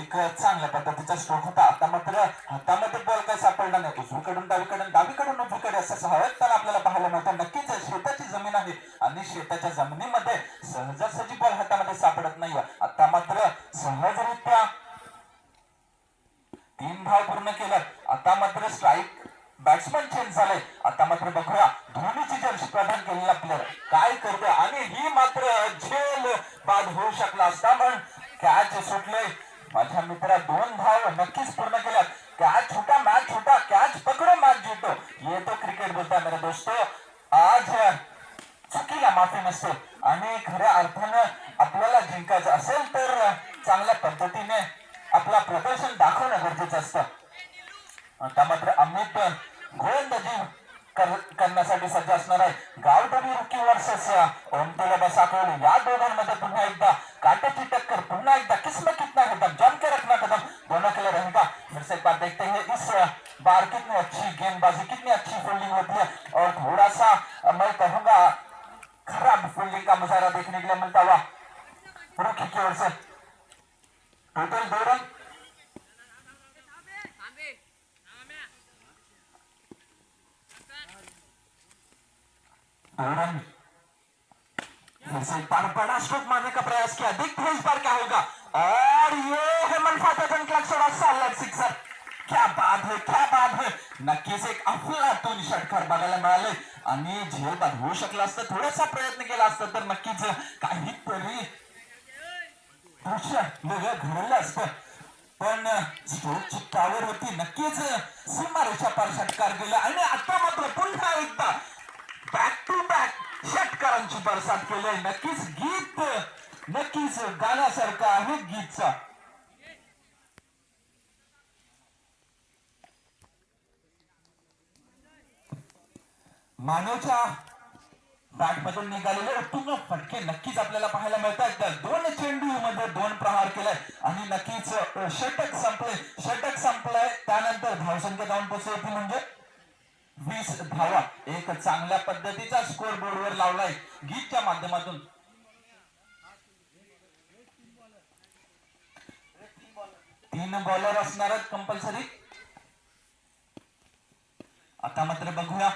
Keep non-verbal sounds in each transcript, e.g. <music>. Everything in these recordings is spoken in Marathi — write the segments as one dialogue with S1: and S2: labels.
S1: एक चांगल्या पद्धतीचा स्ट्रोक होता. आता मात्र हातामध्ये बॉल काही सापडला नाही. उजवीकडून डावीकडून डावीकडून उजवीकडे असं हवेत आपल्याला पाहायला मिळतं. नक्कीच शेताची जमीन आहे. आणि शेताच्या जमिनीमध्ये सहजासहजी बॉल हातामध्ये सापडत नाही आता मात्र सहजरित्या तीन भाव पूर्ण केल्यात. आता मात्र स्ट्राईक बॅट्समन चेंज झाले आता मात्र बघूया धोनीची जर्सी प्रदान केलेला प्लेअर काय करतोय. आणि ही मात्र झेल बाद होऊ शकला असता पण कॅच सुटले माझ्या मित्रा दोन धाव नक्कीच पूर्ण केल्यात. कॅच छोटा मॅच छोटा कॅच पकडो मॅच जिंकतो. येतो क्रिकेट बोलता मेरे दोस्तो. आज चुकीला माफी नसते. आणि खऱ्या अर्थानं आपल्याला जिंकायचं असेल तर चांगल्या पद्धतीने आपला प्रदर्शन दाखवणं गरजेचं असतं. आता मात्र अमित गोलंदाजी करण्यासाठी सज्ज असणार आहे. गावडोबी रुकी वर्सेस ओमतेला बसाकवली या दोघांमध्ये पुन्हा एकदा काट्याची टक्कर पुन्हा एकदा किस्मत के लिए रहेगा फिर से एक बार देखते हैं इस बार कितनी अच्छी गेंदबाजी, कितनी अच्छी फील्डिंग होती है। और थोड़ा सा मैं कहूँगा, खराब फील्डिंग का मुजाहरा देखने के लिए मिलता हुआ रुकी की ओर से। टोटल दो रन। रन। फिर से एक बार बड़ा स्ट्रोक मारने का प्रयास किया। देखते हैं इस बार क्या होगा। और ये है मनफातन क्लॉक सोडा सॉलिड सिक्सर क्या बात है क्या बात है. नक्कीच एक अफलातून षटकार बघायला मिळाले. आणि झेल बाद होऊ शकला असतं थोडासा प्रयत्न केला असता तर नक्कीच काहीतरी दृश्य वेगळं घडलं असतं. पण स्ट्रोकची टावर होती. नक्कीच सीमारेषा पार षटकार गेला. आणि आता मात्र पुन्हा एकदा बॅक टू बॅक षटकारांची बरसात केली नक्कीच गीत नक्कीच गाण्यासारखं आहे गीतचा. मानवच्या बॅट निघालेले उत्तुंग फटके नक्कीच आपल्याला पाहायला मिळतात. दोन चेंडू मध्ये दोन प्रहार केलाय. आणि नक्कीच षटक संपले. षटक संपलंय त्यानंतर धावसंख्या जाऊन पोहोचली म्हणजे वीस धावा. एक चांगल्या पद्धतीचा स्कोर बोर्डवर लावलाय. गीतच्या माध्यमातून तीन बॉलर असणार कंपल्सरी आता मात्र बघूया.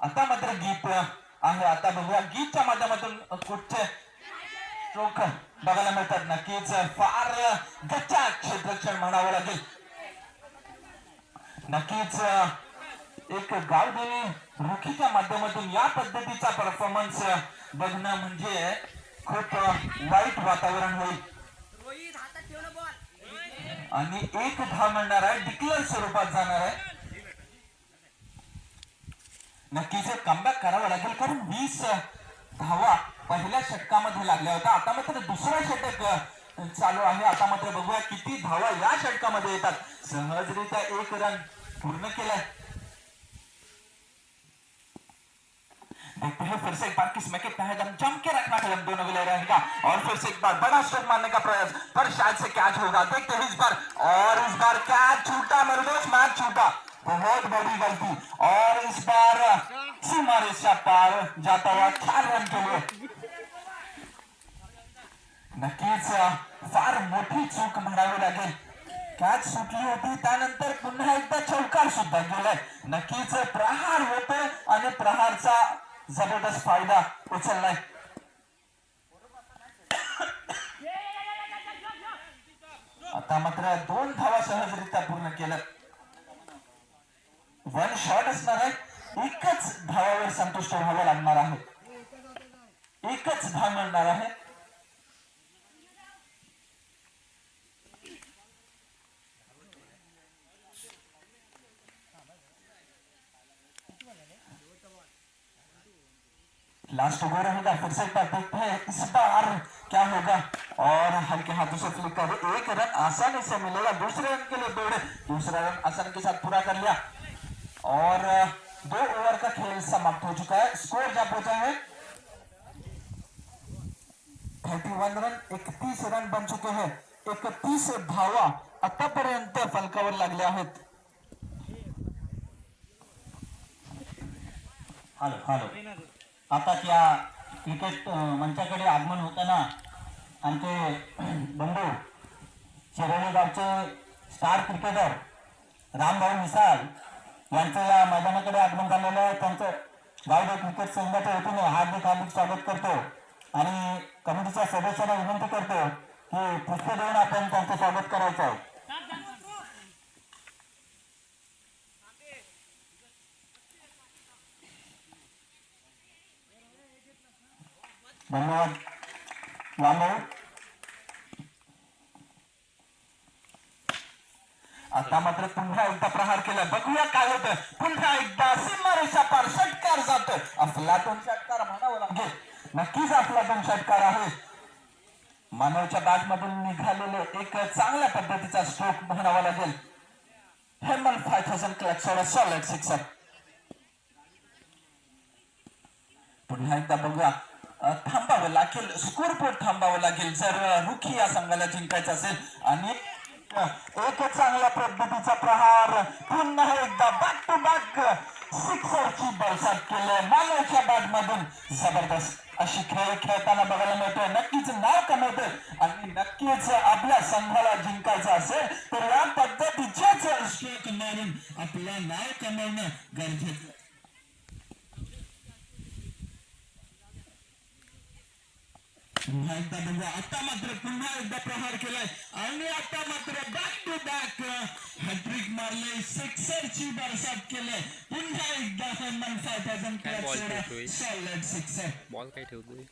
S1: आता मात्र गीत आहे. आता बघूया. गीतच्या माध्यमातून कुठचे स्ट्रोक बघायला मिळतात? नक्कीच फार गच्चा क्षेत्रक्षण म्हणावं लागेल. नक्कीच एक गावदेवी रोखीच्या माध्यमातून या पद्धतीचा परफॉर्मन्स बघणं म्हणजे खूप वाईट वातावरण होईल. आणि एक धाव आहे डिक्लेअर स्वरूपात जाणार आहे. नक्कीच कमबॅक करावं लागेल कारण वीस धावा पहिल्या षटकामध्ये लागल्या होत्या आता मात्र दुसरा षटक चालू आहे. आता मात्र बघूया किती धावा या षटकामध्ये येतात. सहजरित्या एक रन पूर्ण केलाय. देखते हैं फिर से एक बार किसमें कितना है? दम जम के रखना कदम दोनों ले रहेगा। और फिर से एक बार बड़ा स्ट्रोक मारने का प्रयास। पर शायद से कैच होगा? देखते हैं इस बार। और इस बार कैच छूटा? मेरे दोस्त मैच छूटा। बहुत बड़ी गलती। और इस बार सीमा रेखा पार जाता हुआ चार रन के लिए। नक्कीच फार मोठी चूक म्हणावी लागेल। कॅच सुटली होती? त्यानंतर पुन्हा एकदा चौकार सुद्धा गेलाय। नक्कीच, प्रहार होतोय आणि प्रहारचा जबरदस्त फायदा उचललाय. आता मात्र दोन धावा सहजरित्या पूर्ण केलं. वन शॉट असणार आहे. एकच धावावर संतुष्ट व्हावं लागणार आहे. एकच धाव मिळणार आहे. लास्ट ओवर रहेगा फिर से एक बार देखते हैं, इस बार क्या होगा? और हल्के हाथों से फ्लिक कर, एक रन आसानी से मिलेगा, दूसरे रन के लिए दौड़े, दूसरा रन आसानी के साथ पूरा कर लिया। और, दो ओवर का खेल समाप्त हो चुका है स्कोर पहुँचा है थर्टी वन रन एकतीस रन बन चुके हैं एकतीस धावा आतापर्यंत फलकावर लागल्या आहेत हॅलो हॅलो
S2: आताच या क्रिकेट मंचाकडे आगमन होताना आमचे <clears throat> बंधू शिरोली गावचे स्टार क्रिकेटर रामभाऊ मिसाळ यांचं या मैदानाकडे आगमन झालेलं आहे. त्यांचं गावडे क्रिकेट संघाच्या वतीने हार्दिक हार्दिक स्वागत करतो आणि कमिटीच्या सदस्यांना विनंती करतो की पुष्प देऊन आपण त्यांचं स्वागत करायचं आहे. धन्यवाद वामभाऊ
S1: आता मात्र पुन्हा एकदा प्रहार केला. बघूया काय होतं पुन्हा एकदा सीमारेषा पार षटकार जातोय. अफलातून षटकार म्हणावं लागेल. नक्कीच अफलातून षटकार आहे. मानवच्या बॅट मधून निघालेले एक चांगल्या पद्धतीचा स्ट्रोक म्हणावा लागेल. Hemal five thousand clocks soda solid sixer. पुन्हा एकदा बघूया. थांबावं लागेल. स्कोर बोर्ड थांबावं लागेल. जर रुखी या संघाला जिंकायचं असेल आणि एक चांगल्या पद्धतीचा प्रहार पुन्हा एकदा बॅक टू बॅक सिक्सरची बरसात केलंय. मालवच्या बॅट मधून जबरदस्त अशी खेळ खेळताना बघायला मिळतोय. नक्कीच नाव कमवतोय. आणि नक्कीच आपल्या संघाला जिंकायचं असेल तर या पद्धतीच्याच स्ट्रोक मारून आपलं नाव कमवणं गरजेचं आहे. पुन्हा एकदा बघूया आता मात्र पुन्हा एकदा प्रहार केलाय. आणि आता मात्र बॅक टू बॅक हॅट्रिक मारले सिक्सरची बरसात केले पुन्हा एकदा Hemant five thousand? Solid sixer
S3: ball काय ठेवतोय?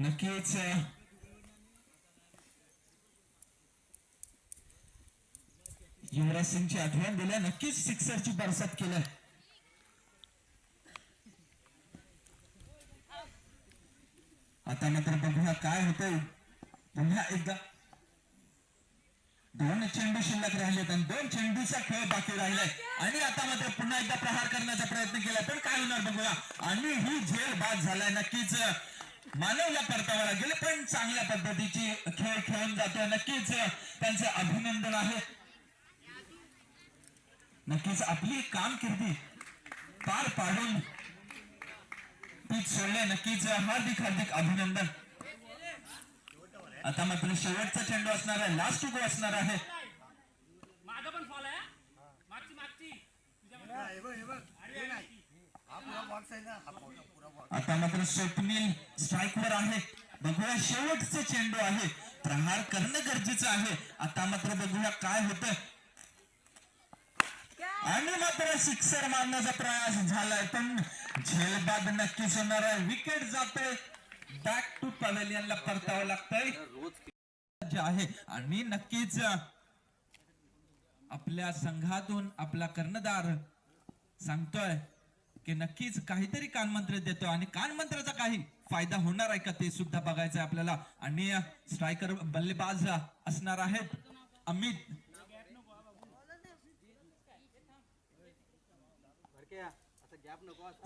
S1: नक्कीच युवराज सिंगची आठवण दिल्या नक्कीच सिक्सरची बरसात केल्या. आता मात्र बघूया काय होतंय. पुन्हा एकदा दोन चेंडू शिल्लक राहिलेत आणि दोन चेंडूचा खेळ बाकी राहिलाय. आणि आता मात्र पुन्हा एकदा प्रहार करण्याचा प्रयत्न केला पण काय होणार बघूया. आणि ही झेल बाद झालाय. नक्कीच मानवला परतावा लागेल पण चांगल्या पद्धतीची खेळ खेळून जातोय. नक्कीच त्यांचे अभिनंदन आहे. नक्कीच आपली कामकिर्दी पार पाडून पीच सोडले नक्कीच हार्दिक हार्दिक अभिनंदन. आता मात्र शेवटचा चेंडू असणार आहे. लास्ट गो असणार आहे. आता मात्र स्वप्नील स्ट्राईक वर आहे. बघूया शेवटचे चेंडू आहे. प्रहार करणं गरजेचं आहे. आता मात्र बघूया काय होतं. आणि मात्र सिक्सर मारण्याचा प्रयास झालाय पण झेलबाद नक्कीच होणार आहे. विकेट जाते बॅक टू पवेलियनला परतावं लागतंय. जे आहे आणि नक्कीच आपल्या संघातून आपला कर्णधार सांगतोय की नक्कीच काहीतरी कानमंत्र देतो आणि कानमंत्राचा काही फायदा होणार आहे का ते सुद्धा बघायचं आपल्याला. आणि स्ट्रायकर बल्लेबाज असणार आहेत अमित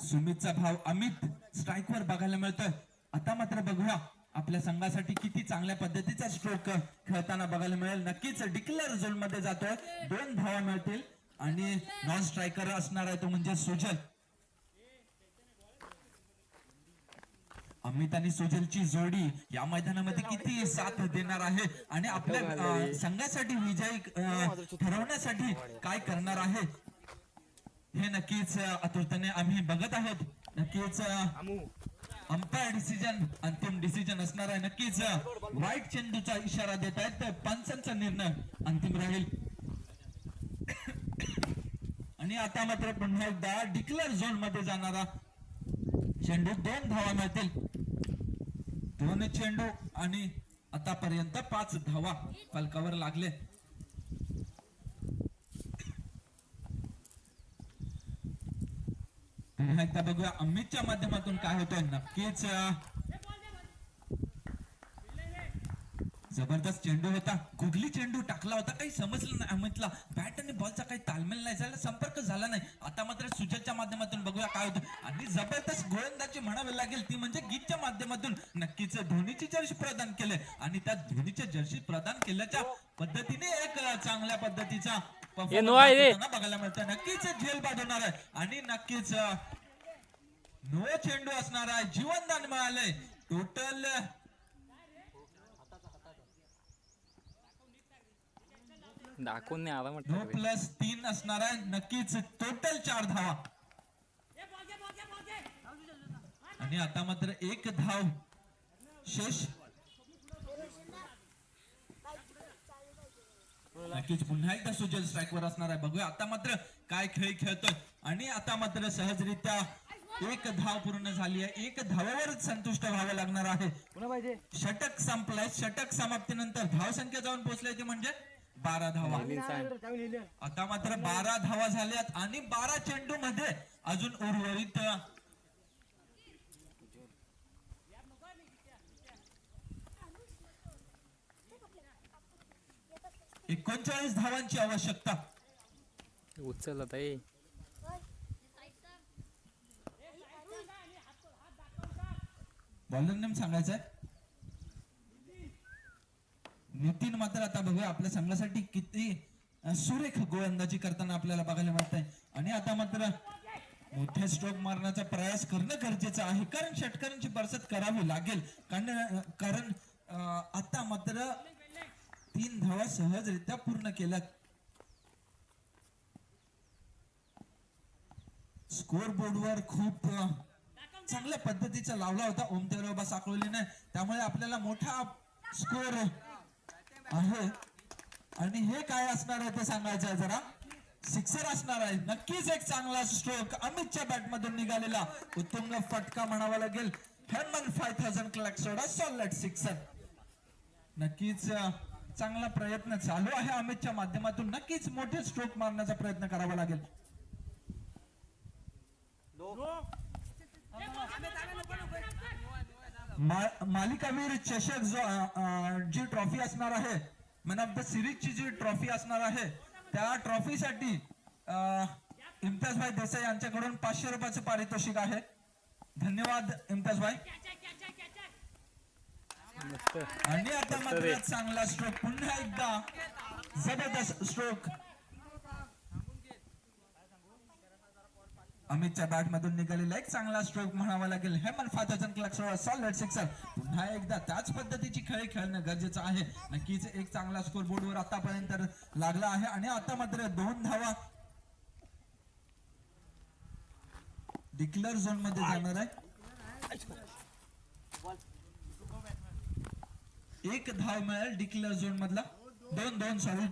S1: सुमितचा भाव अमित स्ट्राईकवर बघायला मिळतोय. आता मात्र बघूया. आपल्या संघासाठी किती चांगल्या पद्धतीचा स्ट्रोक खेळताना बघायला मिळेल. नक्कीच डिक्लेअर झोनमध्ये जातोय. दोन धावा मिळतील. आणि नॉन स्ट्रायकर असणार आहे तो म्हणजे सुजल. अमित आणि सुजलची जोडी या मैदानामध्ये किती साथ देणार आहे? आणि आपल्या संघासाठी विजयी ठरवण्यासाठी काय करणार आहे? हे नक्कीच आतुरतेने आम्ही बघत आहोत. नक्कीच अंपायर डिसिजन अंतिम डिसिजन असणार आहे. नक्कीच वाईट चेंडूचा इशारा देत आहेत. तर पंचांचा निर्णय अंतिम राहील. आणि आता मात्र पुन्हा एकदा डिक्लेअर झोनमध्ये जाणारा चेंडू दोन धावा मिळतील. दोन चेंडू आणि आतापर्यंत पाच धावा फलकावर लागले. एकदा बघूया अमितच्या माध्यमातून काय होतंय. नक्कीच जबरदस्त चेंडू होता. गुगली चेंडू टाकला होता? काही समजलं नाही अमितला. बॅट आणि बॉलचा काही तालमेल नाही. झाला संपर्क झाला नाही. आता मात्र सुजलच्या माध्यमातून बघूया काय होतं. आणि जबरदस्त गोलंदाजी म्हणावी लागेल ती म्हणजे गीतच्या माध्यमातून. नक्कीच धोनीची जर्सी प्रदान केले आणि त्या धोनीच्या जर्सी प्रदान केल्याच्या पद्धतीने एक चांगल्या पद्धतीचा बघायला मिळतं नक्कीच झेल बाद होणार आहे. आणि नक्कीच अं, नो चेंडू असणार आहे जीवनदान मिळालंय. टोटल
S3: दाखवून नाही आला
S1: नो
S3: म्हटलं.
S1: प्लस तीन असणार आहे नक्कीच टोटल चार धावा. आणि आता मात्र एक धाव. शेष. नक्कीच पुन्हा एकदा सुजल स्ट्राईक वर असणार आहे. बघूया आता मात्र काय खेळ खेळतोय. आणि आता मात्र सहजरित्या एक धाव पूर्ण झाली आहे. एक धावावरच संतुष्ट व्हावं लागणार आहे. षटक संपलाय. षटक समाप्तीनंतर धाव संख्या जाऊन पोहोचली ती म्हणजे बारा धावा. आता मात्र बारा धावा झाल्यात आणि बारा चेंडू मध्ये अजून उर्वरित एकोणचाळीस धावांची आवश्यकता.
S3: उचल आता
S1: बॉलर नेम सांगायचं आहे? नितीन मात्र आता बघूया आपल्या संघासाठी किती सुरेख गोलंदाजी करताना आपल्याला बघायला मिळत आहे आणि आता मात्र मोठ्या स्ट्रोक मारण्याचा प्रयास करणं गरजेचं आहे. कारण षटकारांची बरसत करावी लागेल. कारण कारण आता मात्र तीन धावा सहजरित्या पूर्ण केल्यात. स्कोर बोर्डवर खूप चांगल्या पद्धतीचा लावला होता. ओमतेराबा साकळोलीने त्यामुळे आपल्याला मोठा स्कोर आहे. आणि हे काय असणार आहे ते सांगायचं आहे जरा. सिक्सर असणार आहे. नक्कीच एक चांगला स्ट्रोक अमितच्या बॅट मधून निघालेला. उत्तुंग फटका म्हणावा लागेल. Heman five thousand clock soda. Solid sixer नक्कीच चांगला प्रयत्न चालू आहे अमितच्या माध्यमातून. नक्कीच मोठे स्ट्रोक मारण्याचा प्रयत्न करावा लागेल. मा- मालिकावीर चषक जो जी ट्रॉफी असणार आहे मॅन ऑफ द सिरीजची जी ट्रॉफी असणार आहे त्या ट्रॉफीसाठी अ, इम्तियाज भाई देसाई यांच्याकडून पाचशे रुपयाचं पारितोषिक आहे. धन्यवाद इम्तियाज भाई
S3: मस्त
S1: आणि आता मात्र चांगला स्ट्रोक पुन्हा एकदा जबरदस्त स्ट्रोक अमितच्या बॅट मधून निघालेला एक चांगला स्ट्रोक म्हणावा लागेल. Heman five thousand solid sixer पुन्हा एकदा त्याच पद्धतीची खेळ खेळणं गरजेचं आहे. नक्कीच एक चांगला स्कोर बोर्डवर आतापर्यंत लागला आहे आणि आता मात्र दोन धावा डिक्लेअर झोनमध्ये जाणार आहे. एक धाव मिळेल डिक्लेअर झोन मधला. दोन दोन सॉरी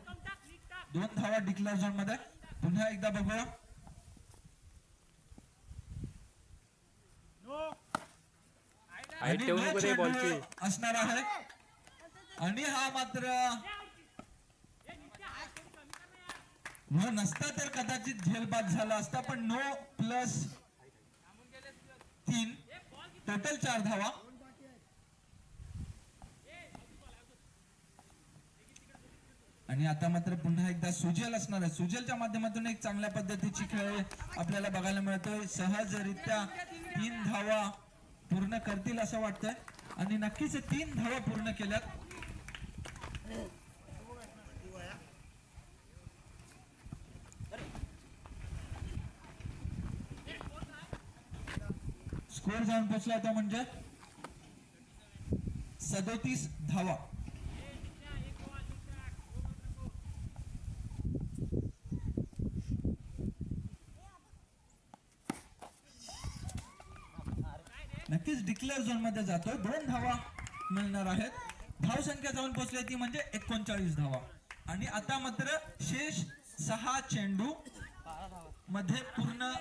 S1: दोन धावा डिक्लेअर झोनमध्ये. पुन्हा एकदा बघूया.
S3: हाईट
S1: आणि
S3: ठेवू
S1: no
S3: नको रे
S1: चेंडू
S3: बॉलची
S1: असणार आहे. आणि हा मात्र नो नसता तर कदाचित झेलबाद झाला असता पण नो प्लस तीन. टोटल चार धावा. आणि आता मात्र पुन्हा एकदा सुजल असणार आहे. सुजलच्या माध्यमातून एक चांगल्या पद्धतीची खेळ आपल्याला बघायला मिळतोय. सहजरित्या तीन धावा. पूर्ण करतील असं वाटतंय. आणि नक्कीच तीन धावा पूर्ण केल्यात. स्कोर जाऊन पोचला होता म्हणजे सदोतीस धावा. डिक्लेअर झोनमध्ये जातो दोन धावा मिळणार आहेत. धाव संख्या जाऊन पोहोचली ती म्हणजे एकोणचाळीस धावा. आणि आता मात्र शेष सहा चेंडू मध्ये पूर्ण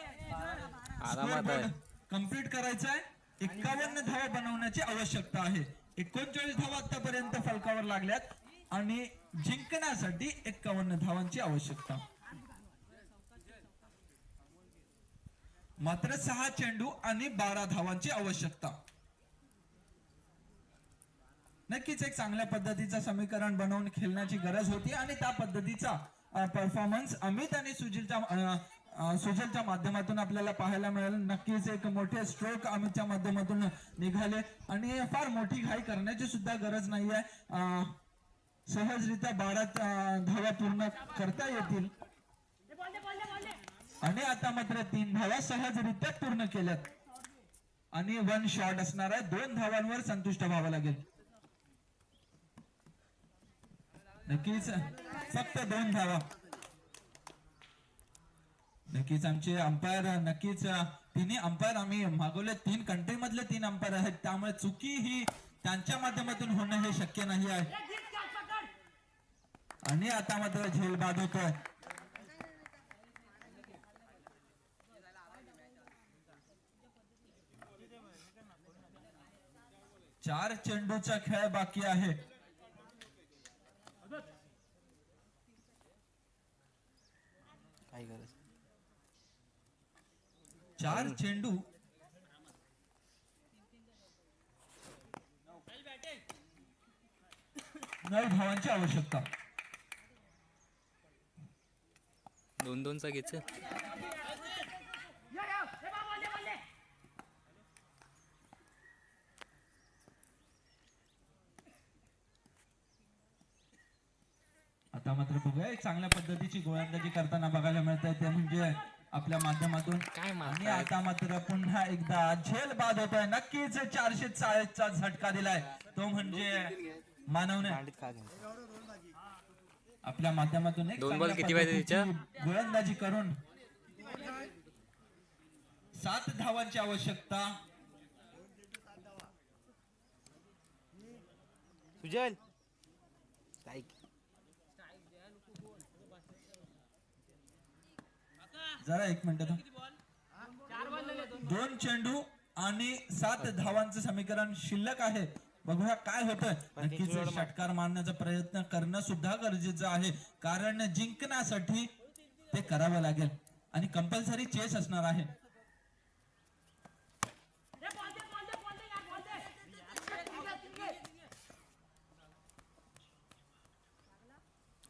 S1: कंप्लीट करायचा आहे. एकावन्न धावा बनवण्याची आवश्यकता आहे. एकोणचाळीस धावा आतापर्यंत फलकावर लागल्यात. आणि जिंकण्यासाठी एकावन्न धावांची आवश्यकता. मात्र सहा चेंडू आणि बारा धावांची आवश्यकता. नक्कीच एक चांगल्या पद्धतीचं समीकरण बनवून खेळण्याची गरज होती आणि त्या पद्धतीचा परफॉर्मन्स अमित आणि सुजीलच्या सुजलच्या माध्यमातून आपल्याला पाहायला मिळेल. नक्कीच एक मोठे स्ट्रोक अमितच्या माध्यमातून निघाले आणि फार मोठी घाई करण्याची सुद्धा गरज नाहीये. अ, सहजरित्या बारा धावा पूर्ण करता येतील. आणि आता मात्र तीन धावा सहजरित्या पूर्ण केल्यात. आणि वन शॉट असणार आहे दोन धावांवर संतुष्ट व्हावं लागेल. नक्कीच. फक्त दोन धावा. नक्कीच आमचे अंपायर नक्कीच तिन्ही अंपायर. आम्ही मागवले तीन कंट्री मधले तीन अंपायर आहेत. त्यामुळे चुकी ही त्यांच्या माध्यमातून होणं हे शक्य नाही आहे. आणि आता मात्र झेल बाद होतोय चार चेंडूचा खेळ बाकी आहे.
S3: काय गरज
S1: चार चेंडू. नऊ धावांची आवश्यकता.
S3: दोन दोनचा घ्यायचं
S4: यो यो ए बा बॉल दे बॉल दे
S1: आता मात्र बघूया. एक चांगल्या पद्धतीची गोलंदाजी करताना बघायला मिळत आहे ते म्हणजे आपल्या माध्यमातून. आणि आता मात्र पुन्हा एकदा झेल बाद होतोय. नक्कीच चारशे चाळीसचा झटका दिलाय. तो म्हणजे मानवने आपल्या माध्यमातून एक
S3: दोन बॉल किती
S1: गोलंदाजी करून सात धावांची आवश्यकता.
S3: सुजल!
S1: जरा एक मिनिट. दोन चेंडू आणि सात धावांचं समीकरण शिल्लक आहे. बघूया काय होतंय. नक्कीच षटकार मारण्याचा प्रयत्न करणं सुद्धा गरजेचं आहे. कारण जिंकण्यासाठी ते करावं लागेल. आणि कंपल्सरी चेस असणार आहे.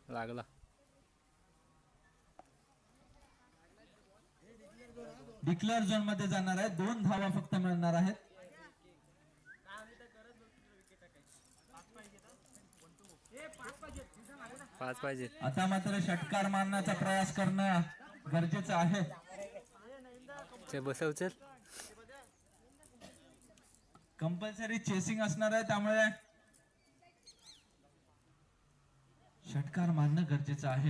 S3: लागला.
S1: डिक्लेअर झोनमध्ये जाणार आहे दोन धावा फक्त मिळणार आहेत.
S3: पाच पाहिजे
S1: आता मात्र षटकार मारण्याचा प्रयास करणं गरजेचं आहे.
S3: बसव
S1: कंपल्सरी चेसिंग असणार आहे त्यामुळे षटकार मारणं गरजेचं आहे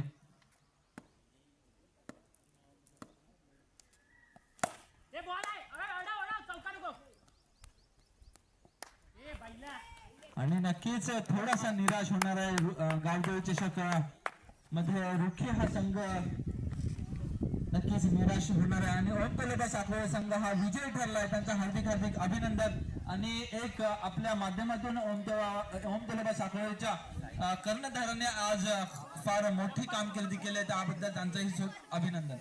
S4: ए बॉल आहे अरे ओढा ओढा चौका नको ए बैला
S1: आणि नक्कीच थोडासा निराश होणार आहे रु- चषकमध्ये रुखी हा संघ नक्कीच निराश होणार आहे. आणि ओम कलोबा साखरे संघ हा विजयी ठरला आहे हार्दिक हार्दिक अभिनंदन. आणि एक आपल्या माध्यमातून ओम तेव्हा ओम कर्णधाराने आज फार मोठी कामगिरी केली आहे. त्याबद्दल त्यांचंही अभिनंदन.